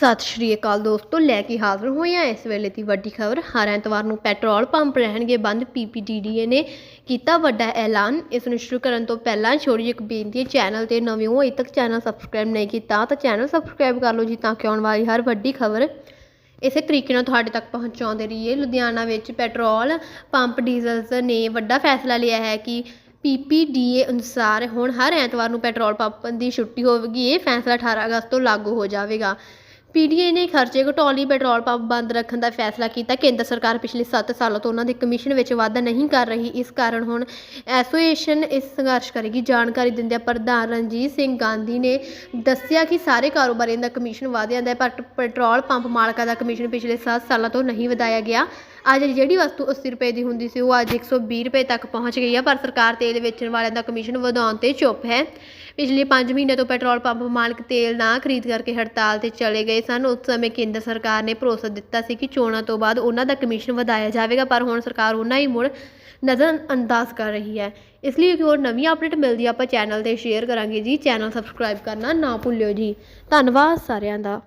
ਸਤਿ ਸ਼੍ਰੀ ਅਕਾਲ ਦੋਸਤੋ, ਲੈ ਕੇ ਹਾਜ਼ਰ ਹੋਏ ਹਾਂ। ਇਸ ਵੇਲੇ ਦੀ ਵੱਡੀ ਖਬਰ, ਹਰ ਐਤਵਾਰ ਨੂੰ ਪੈਟਰੋਲ ਪੰਪ ਰਹਿਣਗੇ ਬੰਦ। ਪੀਪੀਡੀਡੀਏ ਨੇ ਕੀਤਾ ਵੱਡਾ ਐਲਾਨ। ਇਸ ਨੂੰ ਸ਼ੁਰੂ ਕਰਨ ਤੋਂ ਪਹਿਲਾਂ ਛੋਟੀ ਇੱਕ ਬੇਨਤੀ ਹੈ, ਚੈਨਲ ਤੇ ਨਵੇਂ ਹੋ, ਅਜੇ ਤੱਕ ਚੈਨਲ ਸਬਸਕ੍ਰਾਈਬ ਨਹੀਂ ਕੀਤਾ, ਤਾਂ ਚੈਨਲ ਸਬਸਕ੍ਰਾਈਬ ਕਰ ਲਓ ਜੀ ਤਾਂ ਕਿ ਆਉਣ ਵਾਲੀ ਹਰ ਵੱਡੀ ਖਬਰ ਇਸੇ ਤਰੀਕੇ ਨਾਲ ਤੁਹਾਡੇ ਤੱਕ ਪਹੁੰਚਾਉਂਦੇ ਰਹੀਏ। ਲੁਧਿਆਣਾ ਵਿੱਚ ਪੈਟਰੋਲ ਪੰਪ ਡੀਜ਼ਲਸ ਨੇ ਵੱਡਾ ਫੈਸਲਾ ਲਿਆ ਹੈ ਕਿ ਪੀਪੀਡੀਏ ਅਨੁਸਾਰ ਹੁਣ ਹਰ ਐਤਵਾਰ ਨੂੰ ਪੈਟਰੋਲ ਪੰਪ ਦੀ ਛੁੱਟੀ ਹੋਵੇਗੀ। ਇਹ ਫੈਸਲਾ 18 ਅਗਸਤ ਤੋਂ ਲਾਗੂ ਹੋ ਜਾਵੇਗਾ। ਪੀਡੀਏ ਨੇ ਖਰਚੇ ਘਟਾਉਣ ਲਈ ਪੈਟਰੋਲ ਪੰਪ ਬੰਦ ਰੱਖਣ ਦਾ ਫੈਸਲਾ ਕੀਤਾ। ਕੇਂਦਰ ਸਰਕਾਰ ਪਿਛਲੇ 7 ਸਾਲਾਂ ਤੋਂ ਉਹਨਾਂ ਦੇ ਕਮਿਸ਼ਨ ਵਿੱਚ ਵਾਧਾ ਨਹੀਂ ਕਰ ਰਹੀ। ਇਸ ਕਾਰਨ ਹੁਣ ਐਸੋਸੀਏਸ਼ਨ ਇਸ ਸੰਘਰਸ਼ ਕਰੇਗੀ। ਜਾਣਕਾਰੀ ਦਿੰਦਿਆਂ ਪ੍ਰਧਾਨ ਰਣਜੀਤ ਸਿੰਘ ਗਾਂਧੀ ਨੇ ਦੱਸਿਆ ਕਿ ਸਾਰੇ ਕਾਰੋਬਾਰੀਆਂ ਦਾ ਕਮਿਸ਼ਨ ਵਧਿਆ ਹੈ, ਪਰ ਪੈਟਰੋਲ ਪੰਪ ਮਾਲਕਾਂ ਦਾ ਕਮਿਸ਼ਨ ਪਿਛਲੇ 7 ਸਾਲਾਂ ਤੋਂ ਨਹੀਂ ਵਧਾਇਆ ਗਿਆ। ਅੱਜ ਜਿਹੜੀ ਵਸਤੂ 80 ਰੁਪਏ ਦੀ ਹੁੰਦੀ ਸੀ, ਉਹ ਅੱਜ 120 ਰੁਪਏ ਤੱਕ ਪਹੁੰਚ ਗਈ ਹੈ ਪਰ ਸਰਕਾਰ ਤੇਲ ਵੇਚਣ ਵਾਲਿਆਂ ਦਾ ਕਮਿਸ਼ਨ ਵਧਾਉਣ ਤੇ ਚੁੱਪ ਹੈ। ਪਿਛਲੇ 5 ਮਹੀਨਿਆਂ ਤੋਂ ਪੈਟਰੋਲ ਪੰਪ ਮਾਲਕ ਤੇਲ ਨਾ ਖਰੀਦ ਕਰਕੇ ਹੜਤਾਲ ਤੇ ਚਲੇ ਗਏ ਸਨ। ਉਸ ਸਮੇਂ ਕੇਂਦਰ ਸਰਕਾਰ ਨੇ ਭਰੋਸਾ ਦਿੱਤਾ ਸੀ ਕਿ ਚੋਣਾਂ ਤੋਂ ਬਾਅਦ ਉਹਨਾਂ ਦਾ ਕਮਿਸ਼ਨ ਵਧਾਇਆ ਜਾਵੇਗਾ, ਪਰ ਹੁਣ ਸਰਕਾਰ ਉਹਨਾਂ ਹੀ ਮੁੜ ਨਜ਼ਰ ਅੰਦਾਜ਼ ਕਰ ਰਹੀ ਹੈ। ਇਸ ਲਈ ਇੱਕ ਹੋਰ ਨਵੀਂ ਅਪਡੇਟ ਮਿਲਦੀ ਹੈ ਆਪਾਂ ਚੈਨਲ ਤੇ ਸ਼ੇਅਰ ਕਰਾਂਗੇ ਜੀ। ਚੈਨਲ ਸਬਸਕ੍ਰਾਈਬ ਕਰਨਾ ਨਾ ਭੁੱਲਿਓ ਜੀ। ਧੰਨਵਾਦ ਸਾਰਿਆਂ ਦਾ।